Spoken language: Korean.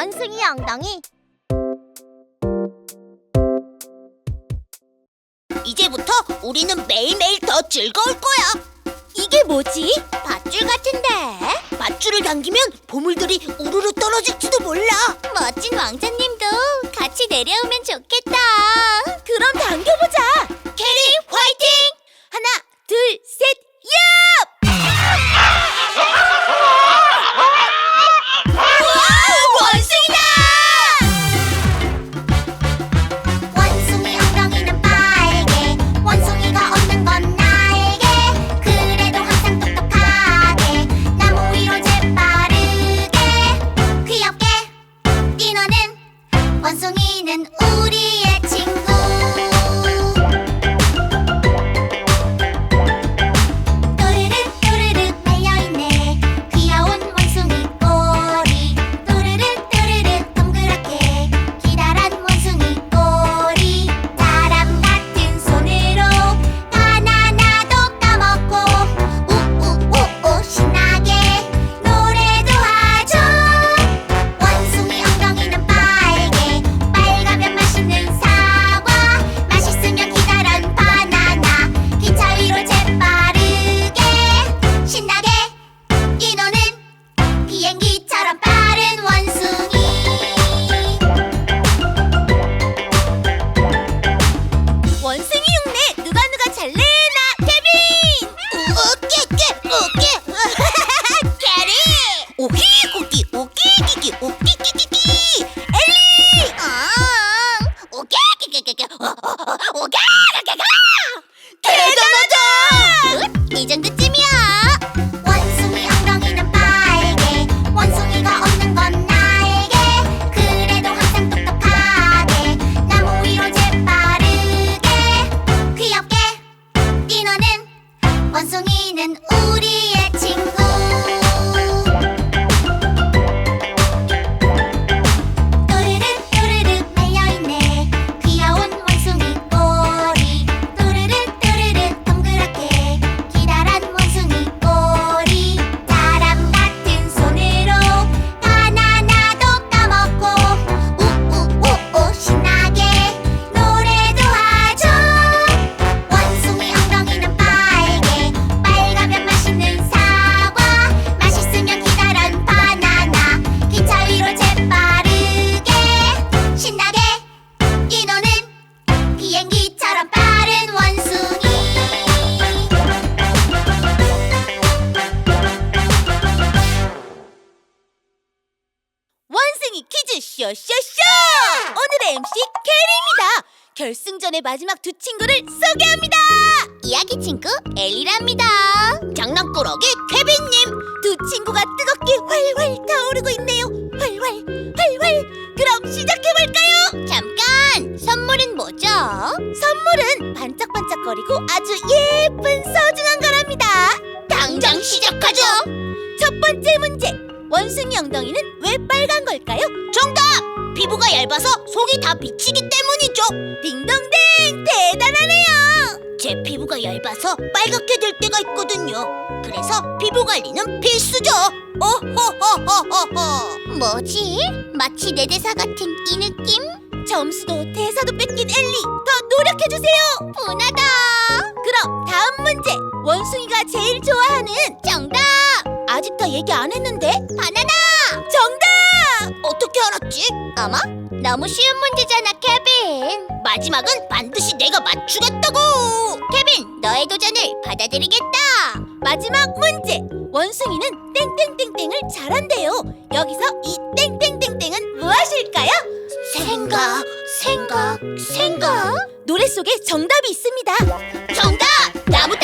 원숭이 엉덩이 이제부터 우리는 매일매일 더 즐거울 거야. 이게 뭐지? 밧줄 같은데 밧줄을 당기면 보물들이 우르르 떨어질지도 몰라. 멋진 왕자님도 같이 내려오면 좋겠다 그럼 당겨보자 캐리 화이팅! 하나 둘 셋 쇼쇼쇼! 오늘의 MC 캐리입니다. 결승전의 마지막 두 친구를 소개합니다. 이야기 친구 엘리랍니다. 장난꾸러기 케빈님. 두 친구가 뜨겁게 활활 타오르고 있네요. 활활 활활. 그럼 시작해볼까요? 잠깐! 선물은 뭐죠? 선물은 반짝반짝거리고 아주 예쁜 소 원숭이 엉덩이는 왜 빨간 걸까요? 정답! 피부가 얇아서 속이 다 비치기 때문이죠. 딩동댕! 대단하네요! 제 피부가 얇아서 빨갛게 될 때가 있거든요. 그래서 피부 관리는 필수죠. 오호호호호호 뭐지? 마치 내 대사 같은 이 느낌? 점수도 대사도 뺏긴 엘리 더 노력해 주세요! 분하다! 그럼 다음 문제! 원숭이가 제일 좋아하는 정답 아직 다 얘기 안 했는데? 바나나! 정답! 어떻게 알았지? 어머 너무 쉬운 문제잖아 케빈. 마지막은 반드시 내가 맞추겠다고! 케빈 너의 도전을 받아들이겠다! 마지막 문제! 원숭이는 땡땡땡땡을 잘한대요. 여기서 이 땡땡땡땡은 무엇일까요? 생각 생각 생각. 노래 속에 정답이 있습니다. 정답! 나무